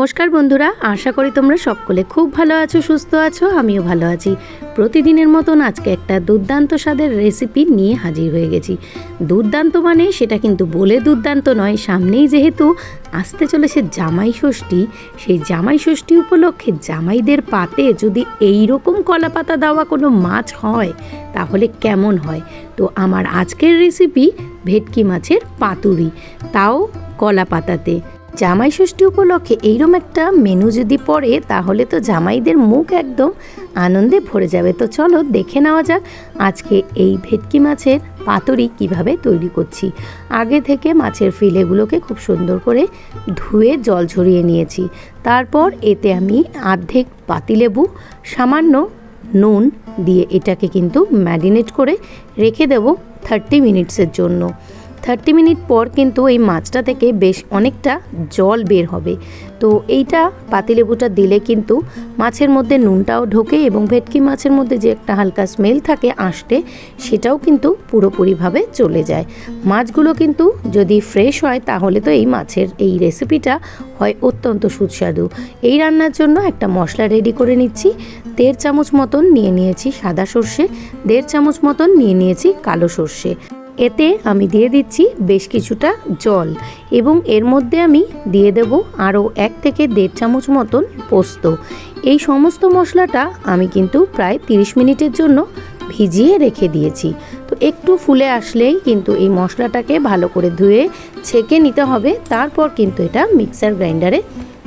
নমস্কার বন্ধুরা, আশা করি তোমরা সকলে খুব ভালো আছো, সুস্থ আছো, আমিও ভালো আছি। প্রতিদিনের মতন আজকে একটা দুর্দান্ত স্বাদের রেসিপি নিয়ে হাজির হয়ে গেছি। দুর্দান্ত মানে সেটা কিন্তু বলে দুর্দান্ত নয়, সামনেই যেহেতু আসতে চলেছে জামাই ষষ্ঠী, সেই জামাই ষষ্ঠী উপলক্ষে জামাইদের পাতে যদি এই রকম কলা পাতা দেওয়া কোনো মাছ হয়, তাহলে কেমন হয়? তো আমার আজকের রেসিপি ভেটকি মাছের পাতুরি, তাও কলা পাতাতে জামাই ষষ্ঠী উপলক্ষে এইরকম একটা মেনু যদি পড়ে, তাহলে তো জামাইদের মুখ একদম আনন্দে ভরে যাবে। তো চলো দেখে নেওয়া যাক আজকে এই ভেটকি মাছের পাতুরি কীভাবে তৈরি করছি। আগে থেকে মাছের ফিলেগুলোকে খুব সুন্দর করে ধুয়ে জল ঝরিয়ে নিয়েছি। তারপর এতে আমি আর্ধেক পাতিলেবু, সামান্য নুন দিয়ে এটাকে কিন্তু ম্যারিনেট করে রেখে দেব থার্টি মিনিটসের জন্য। থার্টি মিনিট পর কিন্তু এই মাছটা থেকে বেশ অনেকটা জল বের হবে। তো এইটা পাতিলেবুটা দিলে কিন্তু মাছের মধ্যে নুনটাও ঢোকে এবং ভেটকি মাছের মধ্যে যে একটা হালকা স্মেল থাকে আঁশটে সেটাও কিন্তু পুরোপুরিভাবে চলে যায়। মাছগুলো কিন্তু যদি ফ্রেশ হয়, তাহলে তো এই মাছের এই রেসিপিটা হয় অত্যন্ত সুস্বাদু। এই রান্নার জন্য একটা মশলা রেডি করে নিচ্ছি। দেড় চামচ মতন নিয়ে নিয়েছি সাদা সর্ষে, দেড় চামচ মতন নিয়ে নিয়েছি কালো সর্ষে। এতে আমি দিয়ে দিচ্ছি বেশ কিছুটা জল এবং এর মধ্যে আমি দিয়ে দেব আরও এক থেকে দেড় চামচ মতন পোস্ত। এই সমস্ত মশলাটা আমি কিন্তু প্রায় 30 মিনিটের জন্য ভিজিয়ে রেখে দিয়েছি। তো একটু ফুলে আসলেই কিন্তু এই মশলাটাকে ভালো করে ধুয়ে ছেঁকে নিতে হবে। তারপর কিন্তু এটা মিক্সার গ্রাইন্ডারে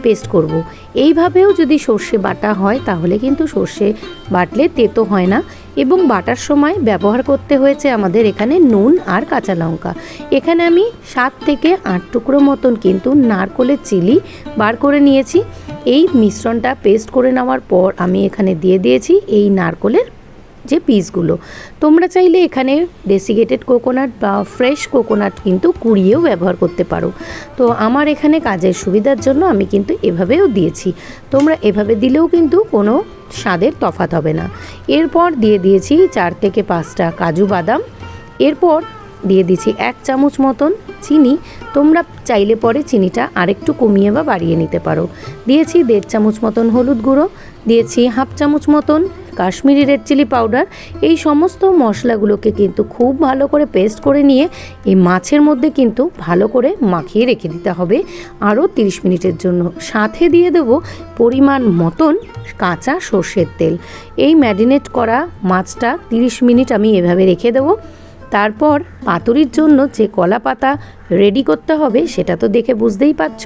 পেস্ট করব। এইভাবেও যদি সর্ষে বাটা হয়, তাহলে কিন্তু সর্ষে বাটলে তেতো হয় না এবং বাটার সময় ব্যবহার করতে হয়েছে আমাদের এখানে নুন আর কাঁচা লঙ্কা এখানে আমি সাত থেকে আট টুকরো মতন কিন্তু নারকোলের চিলি বার করে নিয়েছি এই মিশ্রণটা পেস্ট করে নেওয়ার পর আমি এখানে দিয়ে দিয়েছি এই নারকোলের যে পিসগুলো। তোমরা চাইলে এখানে ডেসিগেটেড কোকোনাট বা ফ্রেশ কোকোনাট কিন্তু কুড়িয়েও ব্যবহার করতে পারো। তো আমার এখানে কাজের সুবিধার জন্য আমি কিন্তু এভাবেও দিয়েছি। তোমরা এভাবে দিলেও কিন্তু কোনো স্বাদের তফাত হবে না। এরপর দিয়ে দিয়েছি চার থেকে পাঁচটা কাজু বাদাম। এরপর দিয়ে দিয়েছি এক চামচ মতন চিনি। তোমরা চাইলে পরে চিনিটা আরেকটু কমিয়ে বা বাড়িয়ে নিতে পারো। দিয়েছি দেড় চামচ মতন হলুদ গুঁড়ো। দিয়েছি হাফ চামচ মতন কাশ্মীরি রেড চিলি পাউডার এই সমস্ত মশলাগুলোকে কিন্তু খুব ভালো করে পেস্ট করে নিয়ে এই মাছের মধ্যে কিন্তু ভালো করে মাখিয়ে রেখে দিতে হবে। আরও 30 মিনিটের জন্য সাথে দিয়ে দেব পরিমাণ মতন কাঁচা সর্ষের তেল। এই ম্যারিনেট করা মাছটা 30 মিনিট আমি এভাবে রেখে দেবো। তারপর পাতুরির জন্য যে কলা পাতা রেডি করতে হবে, সেটা তো দেখে বুঝতেই পারছ।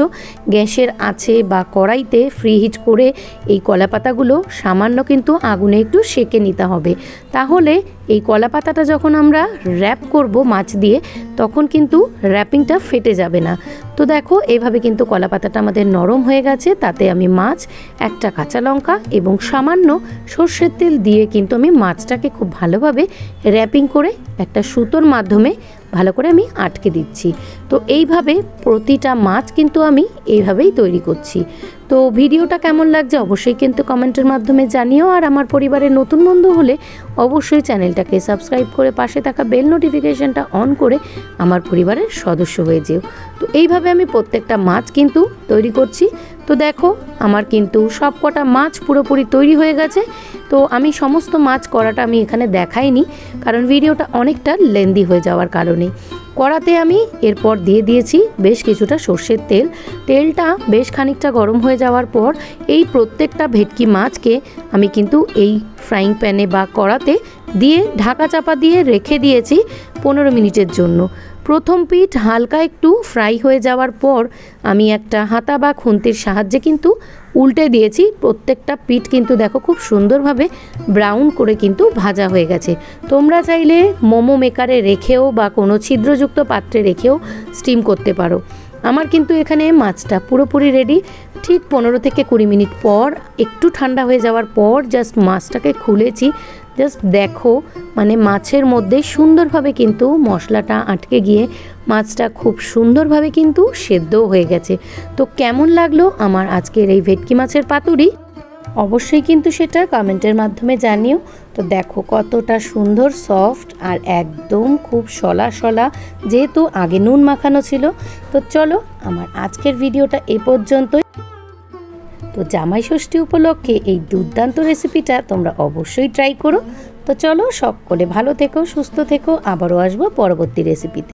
গ্যাসের আছে বা কড়াইতে ফ্রি হিট করে এই কলা পাতাগুলো সামান্য কিন্তু আগুনে একটু সেকে নিতে হবে। তাহলে এই কলা পাতাটা যখন আমরা র্যাপ করব মাছ দিয়ে, তখন কিন্তু র্যাপিংটা ফেটে যাবে না। তো দেখো, এভাবে কিন্তু কলা পাতাটা আমাদের নরম হয়ে গেছে। তাতে আমি মাছ, একটা কাঁচা লঙ্কা এবং সামান্য সর্ষের তেল দিয়ে কিন্তু আমি মাছটাকে খুব ভালোভাবে র্যাপিং করে একটা সুতোর মাধ্যমে ভালো করে আমি আটকে দিচ্ছি। তো এইভাবে প্রতিটা মাছ কিন্তু আমি এইভাবেই তৈরি করছি। তো ভিডিওটা কেমন লাগছে অবশ্যই কিন্তু কমেন্টের মাধ্যমে জানিও। আর আমার পরিবারের নতুন বন্ধু হলে অবশ্যই চ্যানেলটাকে সাবস্ক্রাইব করে পাশে থাকা বেল নোটিফিকেশনটা অন করে আমার পরিবারের সদস্য হয়ে যেও। তো এইভাবে আমি প্রত্যেকটা মাছ কিন্তু তৈরি করছি। তো দেখো, আমার কিন্তু সব কটা মাছ পুরোপুরি তৈরি হয়ে গেছে। তো আমি সমস্ত মাছ করাটা আমি এখানে দেখাইনি, কারণ ভিডিওটা অনেকটা লেন্দি হয়ে যাওয়ার কারণে। কড়াতে আমি এরপর দিয়ে দিয়েছি বেশ কিছুটা সর্ষের তেল। তেলটা বেশ খানিকটা গরম হয়ে যাওয়ার পর এই প্রত্যেকটা ভেটকি মাছকে আমি কিন্তু এই ফ্রাইং প্যানে বা কড়াতে দিয়ে ঢাকা চাপা দিয়ে রেখে দিয়েছি পনেরো মিনিটের জন্য। প্রথম পিঠ হালকা একটু ফ্রাই হয়ে যাওয়ার পর আমি একটা হাতা বা খুন্তির সাহায্যে কিন্তু উল্টে দিয়েছি। প্রত্যেকটা পিঠ কিন্তু দেখো খুব সুন্দরভাবে ব্রাউন করে কিন্তু ভাজা হয়ে গেছে। তোমরা চাইলে মোমো মেকারে রেখেও বা কোনো ছিদ্রযুক্ত পাত্রে রেখেও স্টিম করতে পারো। আমার কিন্তু এখানে মাছটা পুরোপুরি রেডি ঠিক পনেরো থেকে কুড়ি মিনিট পর, একটু ঠান্ডা হয়ে যাওয়ার পর জাস্ট মাছটাকে খুলেছি। জাস্ট দেখো মানে মাছের মধ্যে সুন্দরভাবে কিন্তু মশলাটা আটকে গিয়ে মাছটা খুব সুন্দরভাবে কিন্তু সেদ্ধও হয়ে গেছে। তো কেমন লাগল আমার আজকের এই ভেটকি মাছের পাতুরি? অবশ্যই কিন্তু সেটা কমেন্টের মাধ্যমে জানিও। তো দেখো কতটা সুন্দর, সফট আর একদম খুব সলা সলা যেহেতু আগে নুন মাখানো ছিল। তো চলো আমার আজকের ভিডিওটা এ পর্যন্তই। তো জামাই ষষ্ঠী উপলক্ষে এই দুর্দান্ত রেসিপিটা তোমরা অবশ্যই ট্রাই করো। তো চলো সকলে ভালো থেকো, সুস্থ থেকো, আবারও আসব পরবর্তী রেসিপিতে